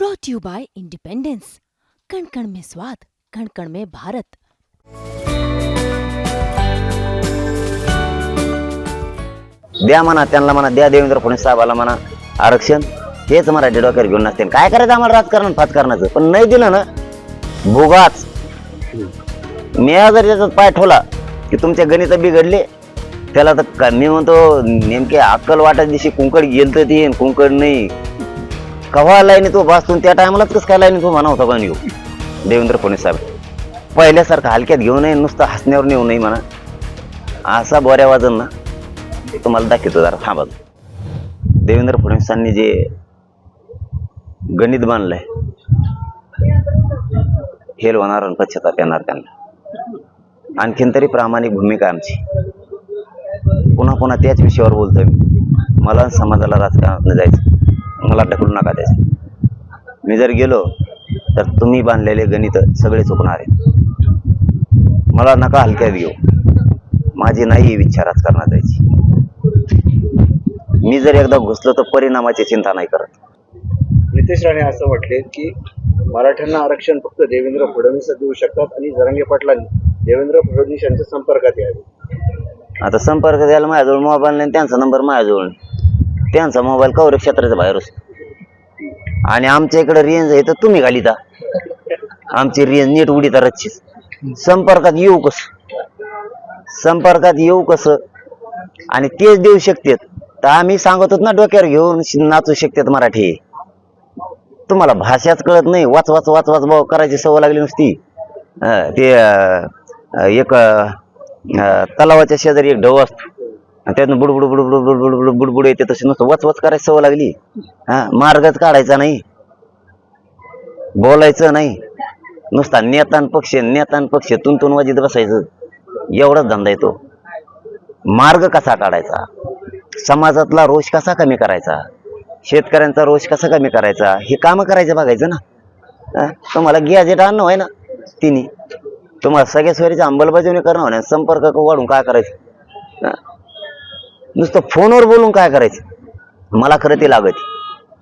Brought you by independence कण कण में स्वाद कण कण में भारत द्या म्हणा त्यांना म्हणा द्या देवेंद्र फडणवीस साहेबाला म्हणा आरक्षण. हेच मराठी डोक्यावर घेऊन नसते. काय करायचं आम्हाला राजकारण फाजकारणाचं पण नाही दिलं ना भोगाच. मी जर त्याच्यात पाय ठेवला की तुमचे गणित बिघडले त्याला तर का- मी म्हणतो नेमके अक्कल वाटा दिवशी कुंकड गेलं तर ते कुंकड नाही. केव्हा आलाय नाही तो बसतो त्या टायमालाच कसं काय लाईनी तो म्हणा होता पण येऊ देवेंद्र फडणवीस साहेब. पहिल्यासारखं हलक्यात घेऊ नये नुसतं हसण्यावर नेऊ नये म्हणा. असा बऱ्या वाजन ना ते तुम्हाला दाखवतो जरा. थांबा देवेंद्र फडणवीसांनी जे गणित बांधलंय हेल होणार आणि पश्चाताप येणार त्यांना. आणखीन तरी प्रामाणिक भूमिका आमची. पुन्हा पुन्हा त्याच विषयावर बोलतोय मी. मला समाजाला राजकारणात जायचं. मला ढकलू नका त्याचं. मी जर गेलो तर तुम्ही बांधलेले गणित सगळे चुकणार आहेत. मला नका हलक्यात घेऊ. माझी नाही इच्छा राजकारणात जायची. मी जर एकदा घुसलो तर परिणामाची चिंता नाही करत. नितेश राणे असं म्हटले की मराठ्यांना आरक्षण फक्त देवेंद्र फडणवीस देऊ शकतात आणि जरांगे पाटलांनी देवेंद्र फडणवीस यांच्या संपर्कात यावे. आता संपर्क द्यायला माझ्याजवळ मोबाईल नाही त्यांचा नंबर माझ्याजवळ. त्यांचा मोबाईल कवरे क्षेत्राच्या बाहेर असतो आणि आमच्या इकडे रेंज आहे तर तुम्ही घालीता आमची रेंज नीट उडी तर संपर्कात येऊ कस? संपर्कात येऊ कसं? आणि तेच देऊ शकतेत. तर आम्ही सांगत होत ना डोक्यावर घेऊन नाचू शकतात मराठी. तुम्हाला भाषाच कळत नाही. वाच वाच वाच वाच भाऊ करायची सवय लागली नुसती. ते एक तलावाच्या शेजारी एक ढव असतो. आणि त्यातनं बुडबुड बुडबुड बुडबुड बुडबुड बुडबुड येते तशी नुसतं वच वच करायची सवय लागली. हा मार्गच काढायचा नाही. बोलायचं नाही. नुसता नेतान पक्ष नेतान पक्ष तुंतून वाजित बसायचं. एवढाच धंदा येतो मार्ग कसा काढायचा? समाजातला रोष कसा कमी करायचा? शेतकऱ्यांचा रोष कसा कमी करायचा? हे कामं करायचं बघायचं ना. तुम्हाला गॅजेट आणणं आहे ना तिन्ही. तुम्हाला सगळ्या सोयरीची अंमलबजावणी करणं होण्या संपर्क वाढून काय करायचं? नुसतं फोनवर बोलून काय करायचं? मला खरं ते लागत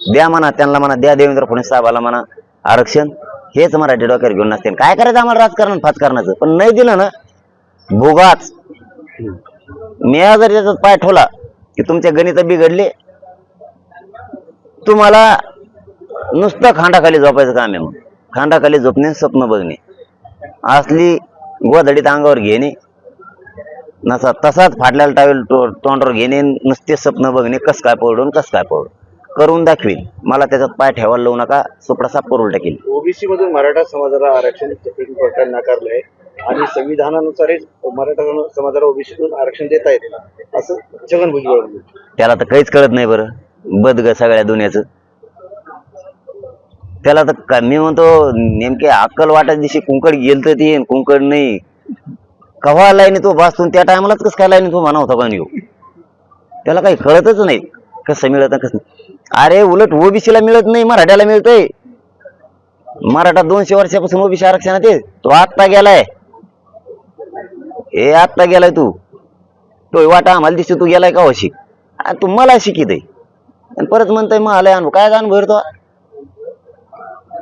द्या म्हणा त्यांना म्हणा द्या देवेंद्र फडणवीस साहेबाला म्हणा आरक्षण. हेच मराठी डोक्यावर घेऊन नसते काय करायचं आम्हाला राजकारण फाजकारणाचं पण नाही दिलं ना भोगाच. मी जर त्याच्यात पाय ठेवला की तुमचे गणित बिघडले तुम्हाला नुसतं खांडाखाली झोपायचं काम आहे मग खांडाखाली झोपणे स्वप्न बघणे. असली गोधडीत अंगावर घेणे नसा तसाच फाटल्याला टावेल तो- तोंडावर घेणे नुसते स्वप्न बघणे कस काय पडून कस काय पडून. करून दाखवील मला त्याच्यात पाय ठेवायला लावू नका सुपडा साप करून टाकील ओबीसी मधून मराठा समाजाला आरक्षण सुप्रीम कोर्टाने नाकारलं आहे. आणि संविधानानुसारच मराठा सम- समाजाला ओबीसीतून आरक्षण देता येतं असं छगन भुजबळ. त्याला तर काहीच कळत नाही बरं. बद ग सगळ्या दुनियाचं. त्याला तर मी म्हणतो नेमके अक्कल वाटा दिवशी कुंकड गेलं तर ते कुंकड नाही. कव्हा लाईनी तो बसतो त्या टायमालाच कसं काय लाईन तो म्हणा होता पण येऊ त्याला काही कळतच नाही कसं मिळत आणि कसं अरे उलट ओबीसीला मिळत नाही मराठ्याला मिळतंय. मराठा दोनशे वर्षापासून ओबीसी आरक्षणात आहे. तो आत्ता गेलाय. हे आत्ता गेलाय तू. तो वाटा आम्हाला दिसतो तू गेलाय का वशी तू मला शिकित आहे. आणि परत म्हणतोय मग आलाय अनुभव काय अनुभव तो?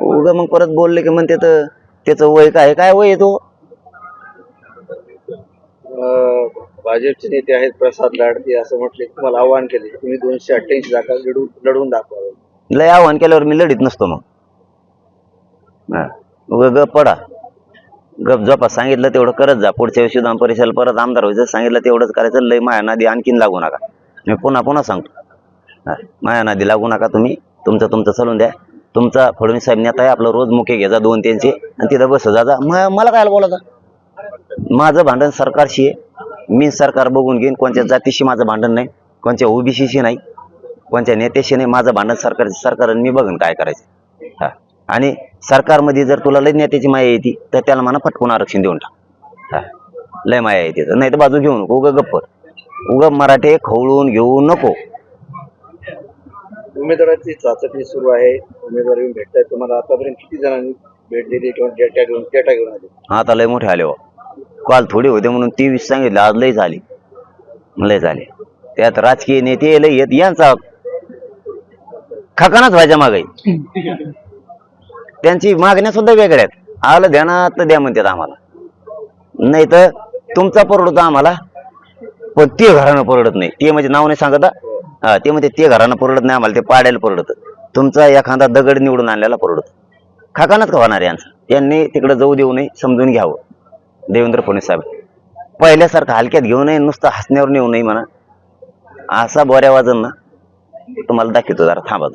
उगा मग परत बोलले की म्हणते तर त्याचं वय काय काय वय तो? भाजपचे नेते आहेत प्रसाद लाडके असं म्हटले तुम्हाला आवाहन केले तुम्ही दोनशे अठ्ठ्याऐंशी जागा लढून लढवून दाखवा लय आव्हान केल्यावर मी लढीत नसतो मग. उगा गप पडा. गप जपा सांगितलं तेवढं करत जा. पुढच्या वेळी विधान परिषदेला परत आमदार व्हायचं सांगितलं तेवढंच करायचं लय माया नादी आणखीन लागू नका. मी पुन्हा पुन्हा सांगतो. माया नादी लागू नका तुम्ही. तुमचं तुमचं चालून द्या. तुमचा फडणवीस साहेब नेता आहे आपलं रोज मुके घेजा दोन तीनशे आणि तिथं बस जा मला काय बोलायचं? माझं भांडण सरकारशी आहे. मी सरकार बघून घेईन कोणत्या जातीशी माझं भांडण नाही कोणत्या ओबीसीशी नाही कोणत्या नेत्याशी नाही माझं भांडण सरकार सरकार मी बघन काय करायचं. हा. आणि सरकारमध्ये जर तुला लय नेत्याची माया येते तर त्याला म्हणा फटकून आरक्षण देऊन टाक. हा. लय माया येते नाही तर बाजू घेऊ नको उगा गप्पर उगा मराठे खवळून घेऊ नको. उमेदवाराची चाचपणी सुरू आहे. उमेदवार येऊन भेटतायत. तुम्हाला आतापर्यंत किती जणांनी भेट दिली किंवा डेटा घेऊन डेटा घेऊन आले? आता लय मोठे आले हो. काल थोडे होते म्हणून तेवीस सांगितले आज लय झाले. लय झाले. त्यात राजकीय नेते लय येत यांचा खकानाच व्हायच्या मागे. त्यांची मागण्या सुद्धा वेगळ्या आहेत. आलं ध्यानात द्या म्हणतात आम्हाला. नाही तर तुमचा परवडतो आम्हाला पण ते घरानं परवडत नाही. ते म्हणजे नाव नाही सांगत हा. ते म्हणजे ते घरानं परवडत नाही आम्हाला ते पाडायला परवडत. तुमचा एखादा दगड निवडून आणलेला परवडत. खाकानच का होणार यांचं? त्यांनी तिकडे जाऊ देऊ नये समजून घ्यावं. देवेंद्र फडणवीस साहेब. पहिल्यासारखं हलक्यात घेऊ नये नुसतं हसण्यावर नेऊ नये म्हणा. असा बोऱ्या वाजन ना तुम्हाला दाखवतो जरा थांबा